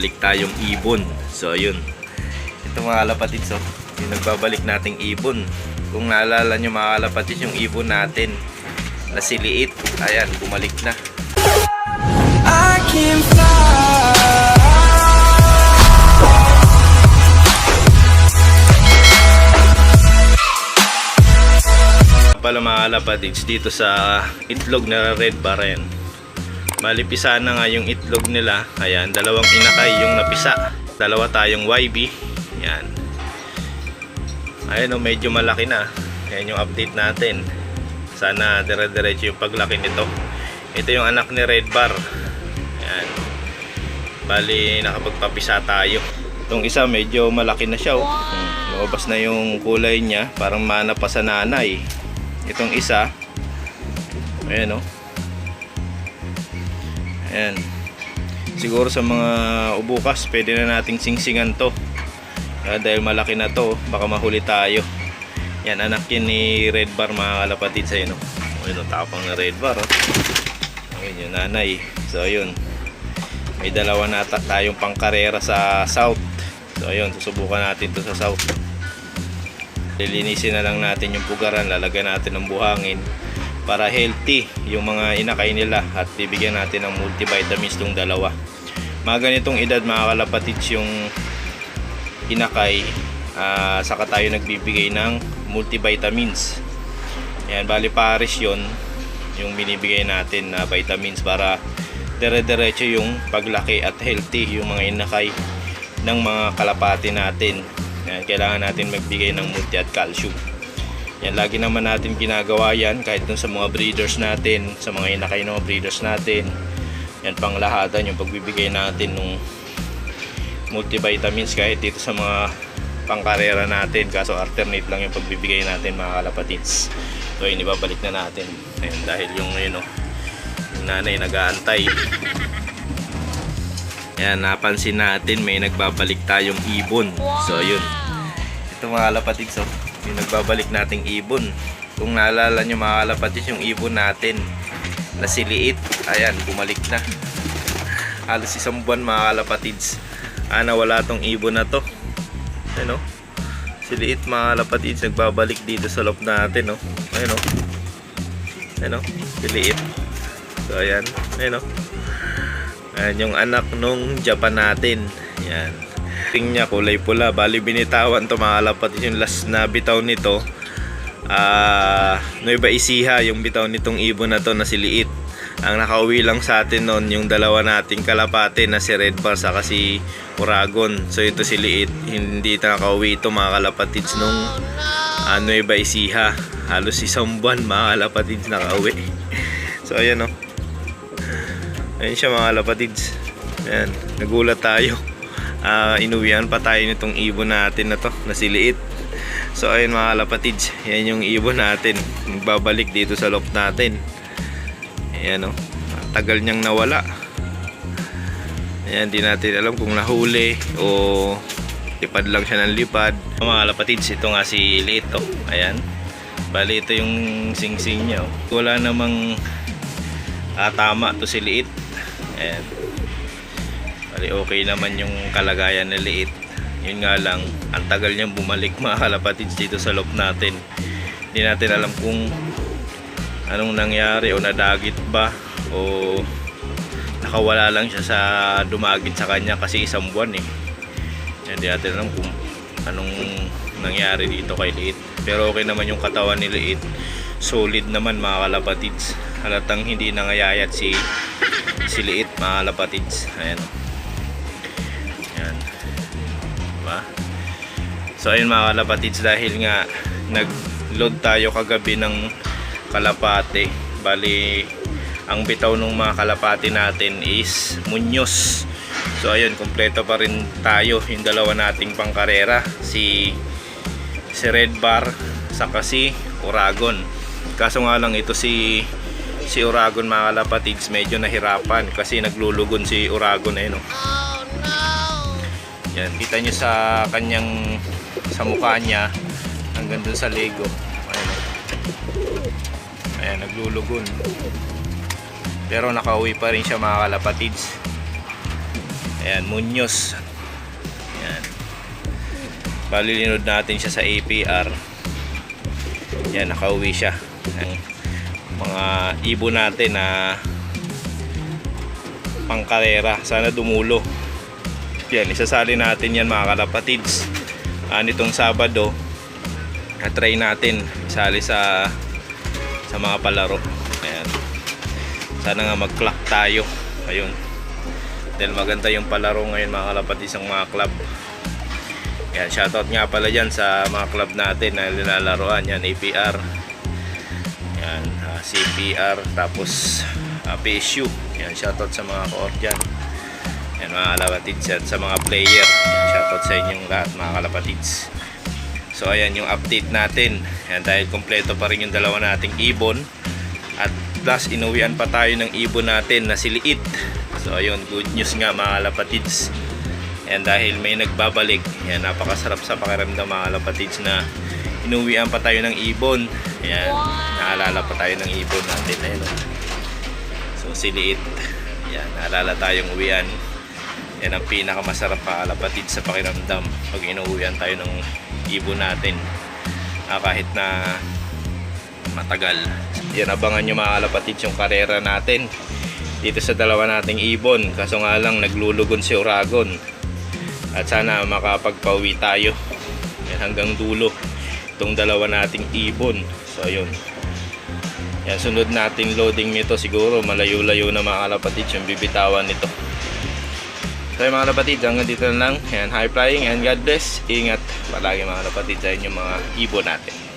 Balik tayong ibon. So, yun. Ito mga kalapatids, oh. Yung nagbabalik nating ibon. Kung naalala nyo mga kalapatids, yung ibon natin na si Liit. Ayan, bumalik na. I can fly. pala mga kalapatids dito sa itlog na red bar yan. Bali pisa na nga yung itlog nila. Ayan, dalawang inakay yung napisa. Dalawa tayong YB. Yan. Ayan o, medyo malaki na. Yan yung update natin. Sana dire-diretso yung paglaki nito. Ito yung anak ni Red Bar. Yan. Bali, nakapagpapisa tayo. Itong isa medyo malaki na siya. Oh. Hmm, na yung kulay niya. Parang mana nanay. Itong isa. Ayan oh. Ayan. Siguro sa mga ubukas, pwede na nating singsingan to. Ah, dahil malaki na to, baka mahuli tayo. Yan, anak yun ni Red Bar mga kalapatid sa. Oh. Ayun, oh, tapang na Red Bar. Oh. Ayun yung nanay. So, ayun. May dalawa na ta- tayong pangkarera sa South. So, ayun, susubukan natin to sa South. Lilinisin na lang natin yung pugaran, lalagyan natin ng buhangin para healthy yung mga inakay nila at bibigyan natin ng multivitamins tong dalawa. Mga ganitong edad mga kalapatids yung inakay ah, saka tayo nagbibigay ng multivitamins. Yan, bali pares yon yung binibigay natin na vitamins para dire-diretso yung paglaki at healthy yung mga inakay ng mga kalapati natin. Yan, kailangan natin magbigay ng multi at calcium. Yan, lagi naman natin ginagawa yan kahit dun sa mga breeders natin, sa mga inakay ng mga breeders natin. Yan, panglahatan yung pagbibigay natin ng multivitamins kahit dito sa mga pangkarera natin. Kaso alternate lang yung pagbibigay natin mga kalapatids. So, yun, ibabalik na natin. Ayun, dahil yung, yun, oh, yung nanay nag-aantay. Yan, napansin natin may nagbabalik tayong ibon. So, yun. Ito mga kalapatids, oh. Yung nagbabalik nating ibon. Kung naalala nyo mga kalapatids, yung ibon natin na si Liit. Ayan, bumalik na. Halos isang buwan mga kalapatids. Ah, nawala tong ibon na to. Ano? Si Liit mga kalapatids, nagbabalik dito sa loob natin, oh. Ayun, oh. Ano? Si Liit. So, ayan. Ayun, oh. Ayan yung anak nung Japan natin. Yan. Ting niya kulay pula. Bali binitawan to mga kalapatids yung last na bitaw nito. Ah, Nueva Ecija yung bitaw nitong ibon na to na si Liit. Ang nakauwi lang sa atin noon yung dalawa nating kalapate na si Red Bar saka si Uragon. So ito si Liit. Hindi na nakauwi ito mga kalapatids nung ah, Nueva Ecija. Halos isang buwan mga kalapatids nakauwi. so ayan oh. Ayun siya mga lapatids. Ayan, nagulat tayo. Ah, inuwian pa tayo nitong ibon natin na to, na si Liit. So ayun mga lapatids, yan yung ibon natin. Babalik dito sa loft natin. Ayan o, tagal niyang nawala. Ayan, di natin alam kung nahuli o lipad lang siya ng lipad. Mga lapatids, ito nga si Liit to. Ayan. Bali ito yung sing-sing niya. oh. Wala namang ah, tama to si Liit. Ayan. Bali okay naman yung kalagayan ni Liit. Yun nga lang, ang tagal niyang bumalik mga kalapatids dito sa loob natin. Hindi natin alam kung anong nangyari o nadagit ba o nakawala lang siya sa dumagit sa kanya kasi isang buwan eh. Hindi natin alam kung anong nangyari dito kay Liit. Pero okay naman yung katawan ni Liit. Solid naman mga kalapatids. Halatang hindi nangayayat si si Liit mga kalapatids. Ayan. Ayan. Diba? So ayun mga kalapatids dahil nga nag-load tayo kagabi ng kalapate. Bali ang bitaw ng mga kalapati natin is Munyos. So ayun, kompleto pa rin tayo yung dalawa nating pangkarera. Si si Red Bar saka si Uragon. Kaso nga lang ito si si Uragon mga kalapatids medyo nahirapan kasi naglulugon si Uragon eh no. Yan, kita nyo sa kanyang sa mukha niya hanggang dun sa Lego. Ayan. Ayan naglulugon. Pero nakauwi pa rin siya mga kalapatids. Ayan, Munoz. Ayan. Palilinod natin siya sa APR. Yan, nakauwi siya. Ang mga ibon natin na pangkarera. Sana dumulo. Yan, isasali natin yan mga kalapatids. Ah, nitong Sabado, na-try natin isali sa sa mga palaro. Ayan. Sana nga mag-clock tayo. Ayun. Dahil maganda yung palaro ngayon mga kalapatids ng mga club. Yan, shoutout nga pala dyan sa mga club natin na nilalaroan. Yan, APR. Yan, ah, CPR. Tapos ah, PSU. Yan, shoutout sa mga koor dyan. Yan, mga kalapatids. At sa mga player. Shoutout sa inyong lahat mga kalapatids. So, ayan yung update natin. Yan, dahil kompleto pa rin yung dalawa nating ibon. At plus, inuwian pa tayo ng ibon natin na si Liit. So, ayun, good news nga mga kalapatids. Yan dahil may nagbabalik. Yan napakasarap sa pakiramdam mga kalapatids na inuwian pa tayo ng ibon. Yan, naalala pa tayo ng ibon natin. Ayun. So si Liit. Yan, naalala tayong uwian. Yan ang pinakamasarap mga kalapatids sa pakiramdam pag inuwian tayo ng ibon natin. Ah, kahit na matagal. Yan abangan nyo mga kalapatids yung karera natin dito sa dalawa nating ibon. Kaso nga lang naglulugon si Oragon. At sana makapagpauwi tayo yan, hanggang dulo itong dalawa nating ibon. So ayun. Yan sunod nating loading nito siguro. Malayo-layo na mga kalapatids yung bibitawan nito so yun, mga kalapatids hanggang dito na lang. Yan, high flying and God bless. Ingat palagi mga kalapatids sa inyong mga ibon natin